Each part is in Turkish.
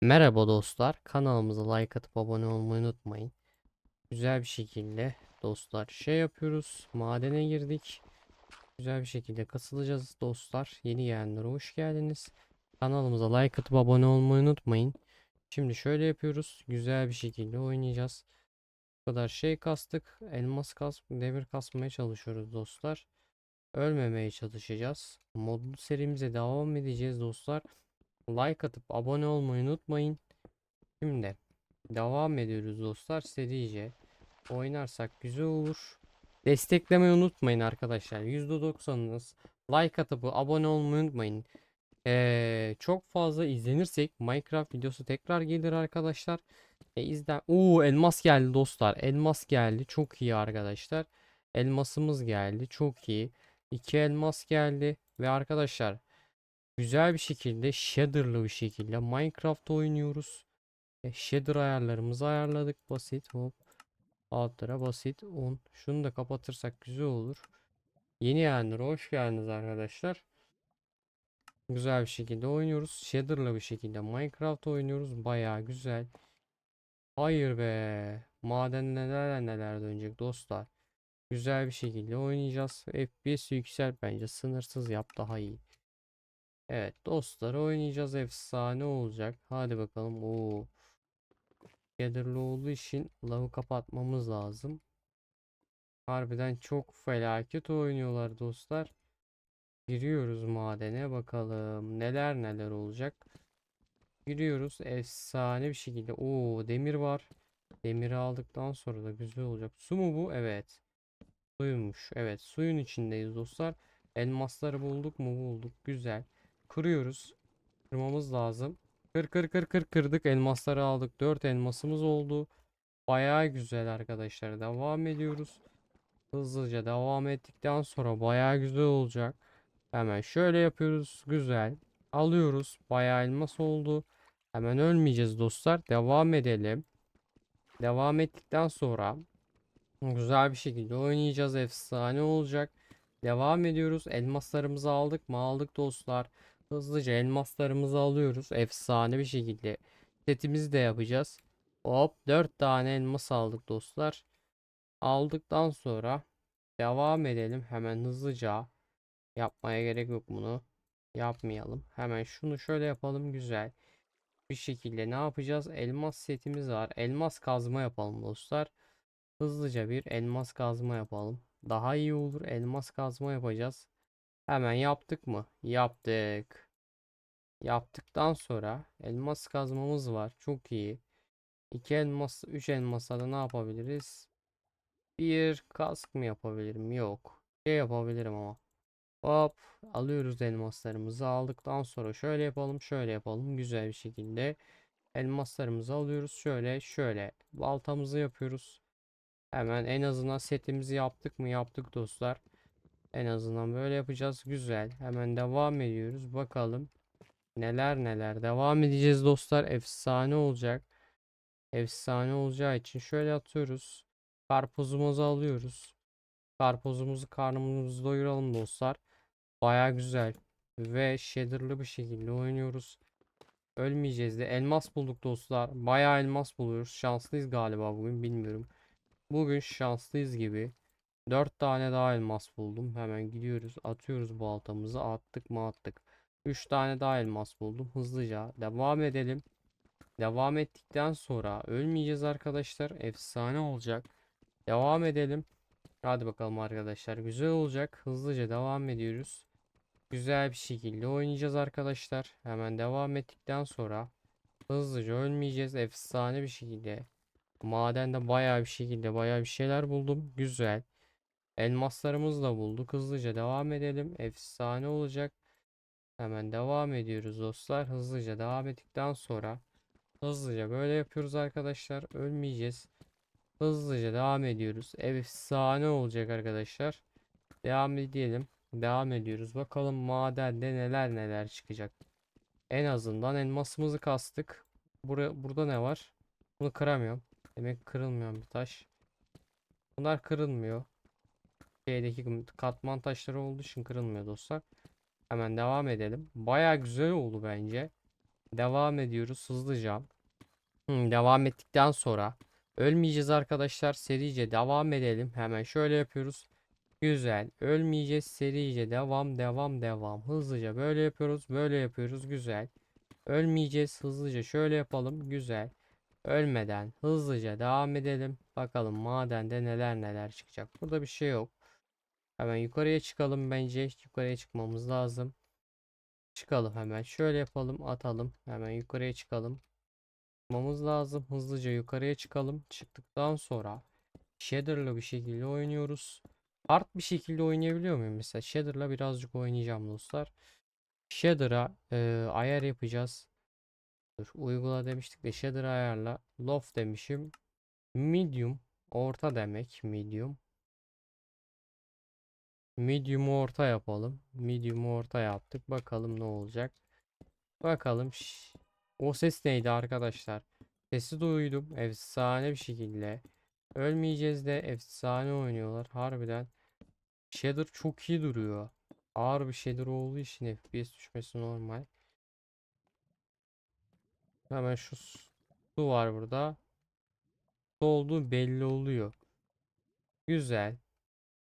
Merhaba dostlar. Kanalımıza like atıp abone olmayı unutmayın. Güzel bir şekilde dostlar şey yapıyoruz. Madene girdik. Güzel bir şekilde kasılacağız dostlar. Yeni gelenlere hoş geldiniz. Kanalımıza like atıp abone olmayı unutmayın. Şimdi şöyle yapıyoruz. Güzel bir şekilde oynayacağız. Bu kadar şey kastık. Elmas kas, demir kasmaya çalışıyoruz dostlar. Ölmemeye çalışacağız. Modlu serimize devam edeceğiz dostlar. Like atıp abone olmayı unutmayın. Şimdi devam ediyoruz dostlar. Serice oynarsak güzel olur. Desteklemeyi unutmayın arkadaşlar. %90'ınız like atıp abone olmayı unutmayın. Ee, çok fazla izlenirsek Minecraft videosu tekrar gelir arkadaşlar. E, izlen Oo, elmas geldi dostlar. Elmas geldi. Çok iyi arkadaşlar. Elmasımız geldi. Çok iyi. İki elmas geldi. Ve arkadaşlar güzel bir şekilde shader'lı bir şekilde Minecraft oynuyoruz. E, shader ayarlarımızı ayarladık. Basit hop. Altlara basit 10. Şunu da kapatırsak güzel olur. Yeni gelenlere hoş geldiniz arkadaşlar. Güzel bir şekilde oynuyoruz. Shader'lı bir şekilde Minecraft oynuyoruz. Baya güzel. Hayır be. Maden neler neler dönecek dostlar. Güzel bir şekilde oynayacağız. FPS yüksel bence. Sınırsız yap daha iyi. Evet dostlar oynayacağız. Efsane olacak. Hadi bakalım. Oo. Shader'lı olduğu için lavı kapatmamız lazım. Harbiden çok felaket oynuyorlar dostlar. Giriyoruz madene bakalım neler neler olacak. Giriyoruz efsane bir şekilde. Oo demir var. Demiri aldıktan sonra da güzel olacak. Su mu bu? Evet. Suymuş. Evet suyun içindeyiz dostlar. Elmasları bulduk mu? Bulduk. Güzel. Kırıyoruz. Kırmamız lazım. Kır kır kır kır kırdık. Elmasları aldık. 4 elmasımız oldu. Bayağı güzel arkadaşlar. Devam ediyoruz. Hızlıca devam ettikten sonra bayağı güzel olacak. Hemen şöyle yapıyoruz. Güzel. Alıyoruz. Bayağı elmas oldu. Hemen ölmeyeceğiz dostlar. Devam edelim. Devam ettikten sonra güzel bir şekilde oynayacağız. Efsane olacak. Devam ediyoruz. Elmaslarımızı aldık mı? Aldık dostlar. Hızlıca elmaslarımızı alıyoruz. Efsane bir şekilde. Setimizi de yapacağız. Hop 4 tane elmas aldık dostlar. Aldıktan sonra devam edelim. Hemen hızlıca. Yapmaya gerek yok bunu. Yapmayalım. Hemen şunu şöyle yapalım. Güzel. Bir şekilde ne yapacağız? Elmas setimiz var. Elmas kazma yapalım dostlar. Hızlıca bir elmas kazma yapalım. Daha iyi olur. Elmas kazma yapacağız. Hemen yaptık mı? Yaptık. Yaptıktan sonra elmas kazmamız var. Çok iyi. 2 elmas, 3 elmasla da ne yapabiliriz? Bir kask mı yapabilirim? Yok. Şey yapabilirim ama. Hop alıyoruz elmaslarımızı aldıktan sonra şöyle yapalım şöyle yapalım güzel bir şekilde elmaslarımızı alıyoruz şöyle şöyle baltamızı yapıyoruz hemen en azından setimizi yaptık mı yaptık dostlar en azından böyle yapacağız güzel hemen devam ediyoruz bakalım neler neler devam edeceğiz dostlar efsane olacak efsane olacağı için şöyle atıyoruz karpuzumuzu alıyoruz karpuzumuzu karnımızı doyuralım dostlar Baya güzel. Ve shader'lı bir şekilde oynuyoruz. Ölmeyeceğiz de. Elmas bulduk dostlar. Baya elmas buluyoruz. Şanslıyız galiba bugün. Bilmiyorum. Bugün şanslıyız gibi. 4 tane daha elmas buldum. Hemen gidiyoruz. Atıyoruz baltamızı. Attık mı attık. 3 tane daha elmas buldum. Hızlıca devam edelim. Devam ettikten sonra ölmeyeceğiz arkadaşlar. Efsane olacak. Devam edelim. Hadi bakalım arkadaşlar. Güzel olacak. Hızlıca devam ediyoruz. Güzel bir şekilde oynayacağız arkadaşlar. Hemen devam ettikten sonra hızlıca ölmeyeceğiz. Efsane bir şekilde. Madende bayağı bir şekilde bayağı bir şeyler buldum. Güzel. Elmaslarımızı da bulduk. Hızlıca devam edelim. Efsane olacak. Hemen devam ediyoruz dostlar. Hızlıca devam ettikten sonra hızlıca böyle yapıyoruz arkadaşlar. Ölmeyeceğiz. Hızlıca devam ediyoruz. Efsane olacak arkadaşlar. Devam edelim. Devam ediyoruz. Bakalım madende neler neler çıkacak. En azından elmasımızı kastık. Buraya, burada ne var? Bunu kıramıyorum. Demek kırılmıyor bir taş. Bunlar kırılmıyor. Şeydeki katman taşları olduğu için kırılmıyor dostlar. Hemen devam edelim. Baya güzel oldu bence. Devam ediyoruz hızlıca. Hı, devam ettikten sonra ölmeyeceğiz arkadaşlar. Serice devam edelim. Hemen şöyle yapıyoruz. Güzel. Ölmeyeceğiz. Serice devam devam devam. Hızlıca böyle yapıyoruz. Böyle yapıyoruz. Güzel. Ölmeyeceğiz. Hızlıca şöyle yapalım. Güzel. Ölmeden hızlıca devam edelim. Bakalım madende neler neler çıkacak. Burada bir şey yok. Hemen yukarıya çıkalım bence. Yukarıya çıkmamız lazım. Çıkalım hemen. Şöyle yapalım. Atalım. Hemen yukarıya çıkalım. Çıkmamız lazım. Hızlıca yukarıya çıkalım. Çıktıktan sonra shader'la bir şekilde oynuyoruz. Hard bir şekilde oynayabiliyor muyum? Mesela shader'la birazcık oynayacağım dostlar. Shader'a e, ayar yapacağız. Dur, uygula demiştik de shader ayarla. Low demişim. Medium orta demek. Medium. Medium'u orta yapalım. Medium'u orta yaptık. Bakalım ne olacak. Bakalım. Şş, O ses neydi arkadaşlar? Sesi duydum. Efsane bir şekilde. Ölmeyeceğiz de efsane oynuyorlar. Harbiden. Shader çok iyi duruyor. Ağır bir shader olduğu için FPS düşmesi normal. Hemen şu su var burada. Su olduğu belli oluyor. Güzel.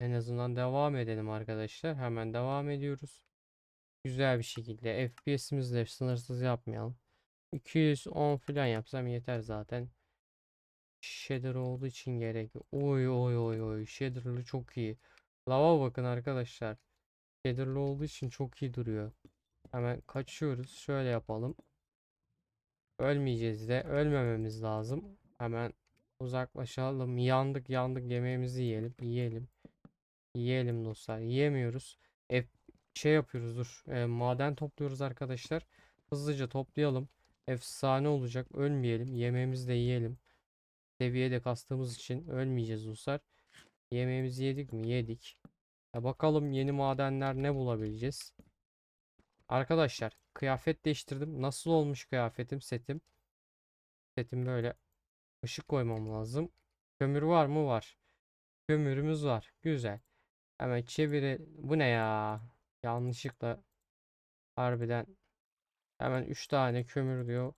En azından devam edelim arkadaşlar. Hemen devam ediyoruz. Güzel bir şekilde FPS'imizi sınırsız yapmayalım. 210 falan yapsam yeter zaten. Shader olduğu için gerek. Oy oy oy oy. Shader'lı çok iyi. Lava bakın arkadaşlar. Shader'lı olduğu için çok iyi duruyor. Hemen kaçıyoruz. Şöyle yapalım. Ölmeyeceğiz de. Ölmememiz lazım. Hemen uzaklaşalım. Yandık yandık. Yemeğimizi yiyelim. Yiyelim. Yiyelim dostlar. Yiyemiyoruz. E, şey yapıyoruz dur. E, maden topluyoruz arkadaşlar. Hızlıca toplayalım. Efsane olacak. Ölmeyelim. Yemeğimizi de yiyelim. Seviyede kastığımız için ölmeyeceğiz dostlar. Yemeğimizi yedik mi? Yedik. Ya bakalım yeni madenler ne bulabileceğiz. Arkadaşlar kıyafet değiştirdim. Nasıl olmuş kıyafetim, setim? Setim böyle ışık koymam lazım. Kömür var mı? Var. Kömürümüz var. Güzel. Hemen çevire. Bu ne ya? Yanlışlıkla harbiden hemen 3 tane kömür diyor.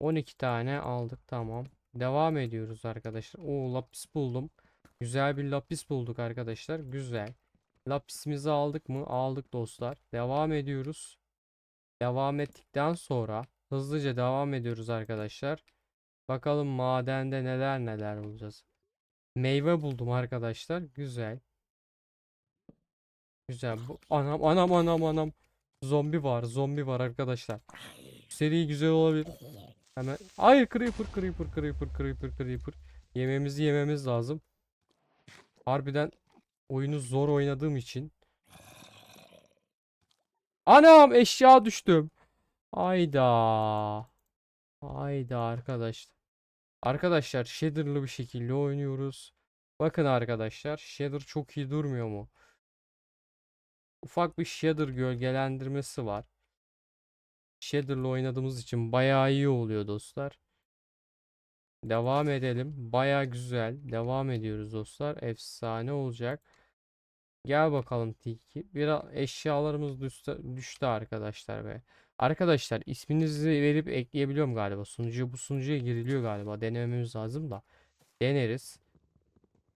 12 tane aldık. Tamam. Devam ediyoruz arkadaşlar. Oo lapis buldum. Güzel bir lapis bulduk arkadaşlar. Güzel. Lapisimizi aldık mı? Aldık dostlar. Devam ediyoruz. Devam ettikten sonra hızlıca devam ediyoruz arkadaşlar. Bakalım madende neler neler bulacağız. Meyve buldum arkadaşlar. Güzel. Güzel. Bu anam anam anam anam. Zombi var. Zombi var arkadaşlar. Seri güzel olabilir. Hemen. Hayır creeper creeper creeper creeper creeper. Yememizi yememiz lazım. Harbiden oyunu zor oynadığım için. Anam eşya düştüm. Hayda. Hayda arkadaşlar. Arkadaşlar shader'lı bir şekilde oynuyoruz. Bakın arkadaşlar shader çok iyi durmuyor mu? Ufak bir shader gölgelendirmesi var. Shader'la oynadığımız için bayağı iyi oluyor dostlar. Devam edelim. Bayağı güzel. Devam ediyoruz dostlar. Efsane olacak. Gel bakalım Tiki. Biraz eşyalarımız düştü, arkadaşlar be. Arkadaşlar isminizi verip ekleyebiliyorum galiba. Sunucuya bu sunucuya giriliyor galiba. Denememiz lazım da. Deneriz.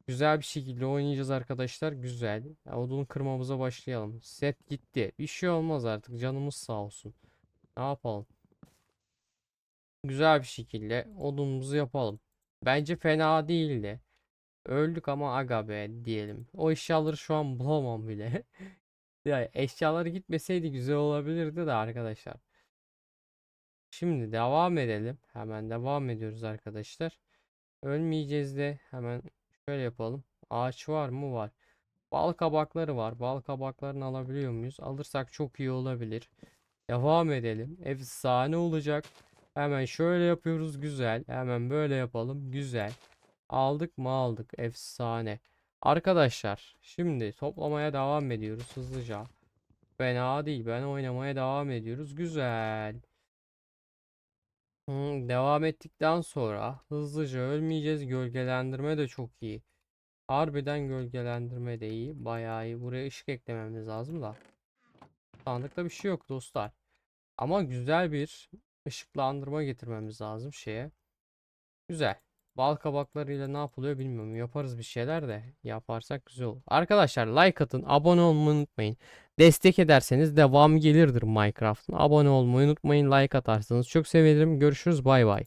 Güzel bir şekilde oynayacağız arkadaşlar. Güzel. Ya, odunu kırmamıza başlayalım. Set gitti. Bir şey olmaz artık. Canımız sağ olsun. Ne yapalım? Güzel bir şekilde odunumuzu yapalım. Bence fena değildi. Öldük ama aga be diyelim. O eşyaları şu an bulamam bile. Ya eşyaları gitmeseydi güzel olabilirdi de arkadaşlar. Şimdi devam edelim. Hemen devam ediyoruz arkadaşlar. Ölmeyeceğiz de hemen şöyle yapalım. Ağaç var mı? Var. Bal kabakları var. Bal kabaklarını alabiliyor muyuz? Alırsak çok iyi olabilir. Devam edelim. Efsane olacak. Hemen şöyle yapıyoruz. Güzel. Hemen böyle yapalım. Güzel. Aldık mı aldık. Efsane. Arkadaşlar şimdi toplamaya devam ediyoruz hızlıca. Fena değil. Ben oynamaya devam ediyoruz. Güzel. Hmm, devam ettikten sonra hızlıca ölmeyeceğiz. Gölgelendirme de çok iyi. Harbiden gölgelendirme de iyi. Bayağı iyi. Buraya ışık eklememiz lazım da. Sandıkta bir şey yok dostlar. Ama güzel bir ışıklandırma getirmemiz lazım şeye. Güzel. Bal kabaklarıyla ne yapılıyor bilmiyorum. Yaparız bir şeyler de yaparsak güzel olur. Arkadaşlar like atın, abone olmayı unutmayın. Destek ederseniz devam gelirdir Minecraft'ın. Abone olmayı unutmayın, like atarsanız çok sevinirim. Görüşürüz, bay bay.